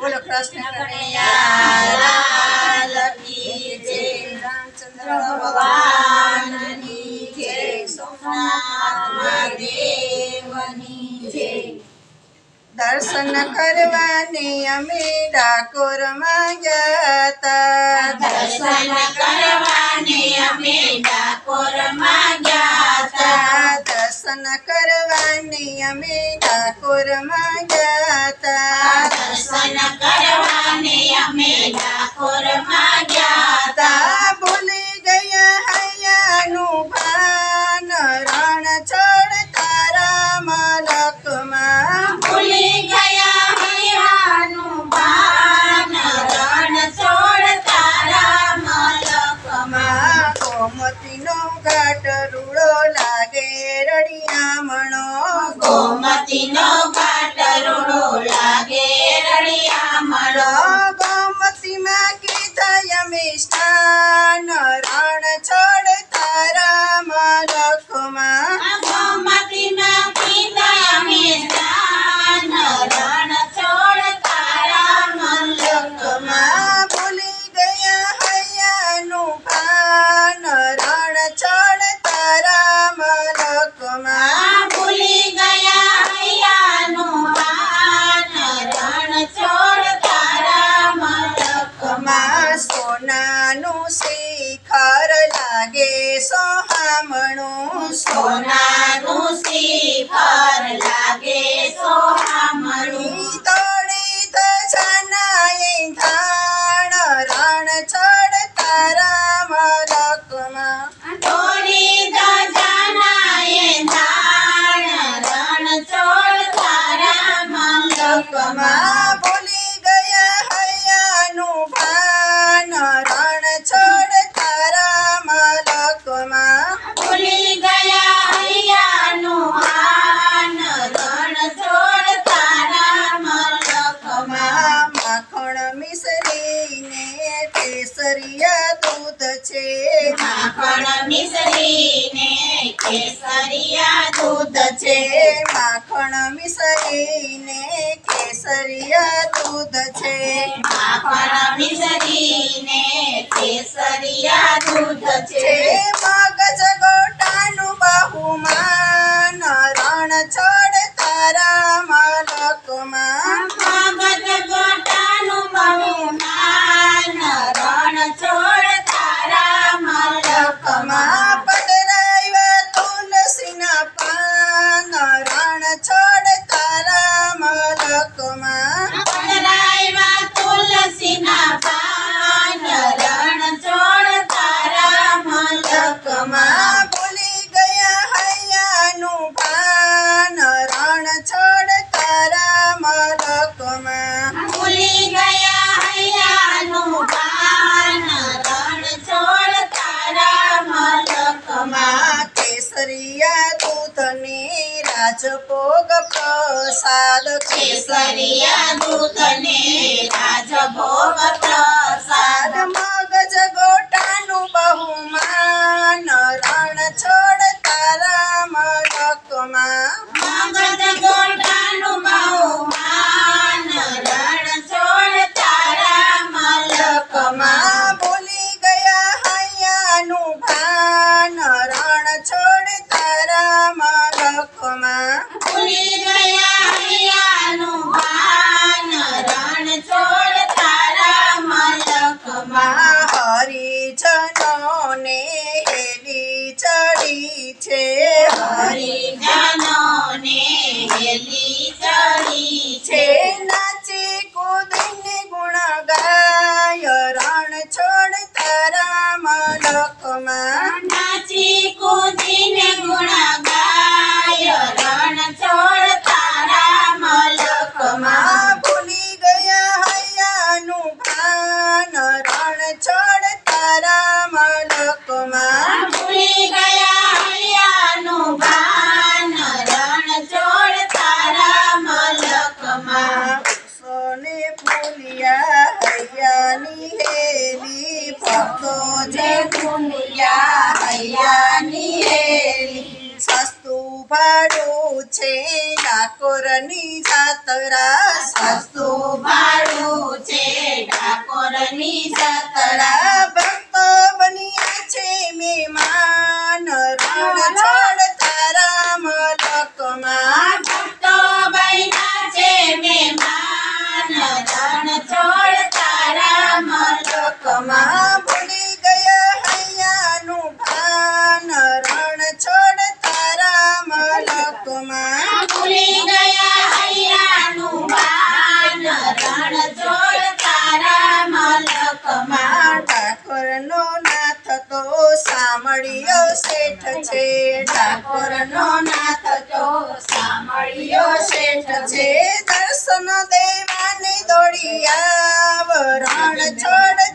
બોલો કૃષ્ણ રામચંદ્ર ભગવાનની જય. સોમનાથ મહાદેવની જય. દર્શન કરવાને અમે ડાકોરમાં ગયા દર્શન કરવાને અમે ડાકોરમાં ગયા દર્શન કરવાની અમે ડાકોરમાં ગયા તા દર્શન કરવાને અમે ડાકોરમાં ગયા I don't know. મલકમાં ભૂલી ગયા હૈયાનું ભાન. રણ ચડ તારા મલકમાં. ભૂલી ગયા હૈયાનું ભાન. રણ છોડ તારા મલકમાં. માખણ મિસરીને કેસરિયા દૂધ છે. માખણ મિસરીને કેસરિયા દૂધ છે. માખણ મિસરીને કેસરિયા દૂધ છે. માખણ મિસરીને કેસરિયા દૂધ છે. મગજ ગોટાનું મલકમાં ભૂલી ગયા હૈયાનું ભાન રણ છોડ તારા મલકમાં. કેસરિયા દૂધની રાજભોગ પ્રસાદ કેસરિયા દૂધને છોડ તારા મલકમાં. ભૂલી ગયા હૈયાનું ભાન રણ છોડ તારા મલકમાં. સોને ભૂલિયા હૈયાની હેલી ભક્તો જે ભૂલિયા ભાડો છે ડાકોરની જાતરા સસ્તું ભાડું છે ડાકોરની જાતરા નો નાથ તો સામળિયો શેઠ છે. ડાકોરનો નાથ તો સામળિયો શેઠ છે. દર્શન દેવાની દોડિયા વરણ છોડ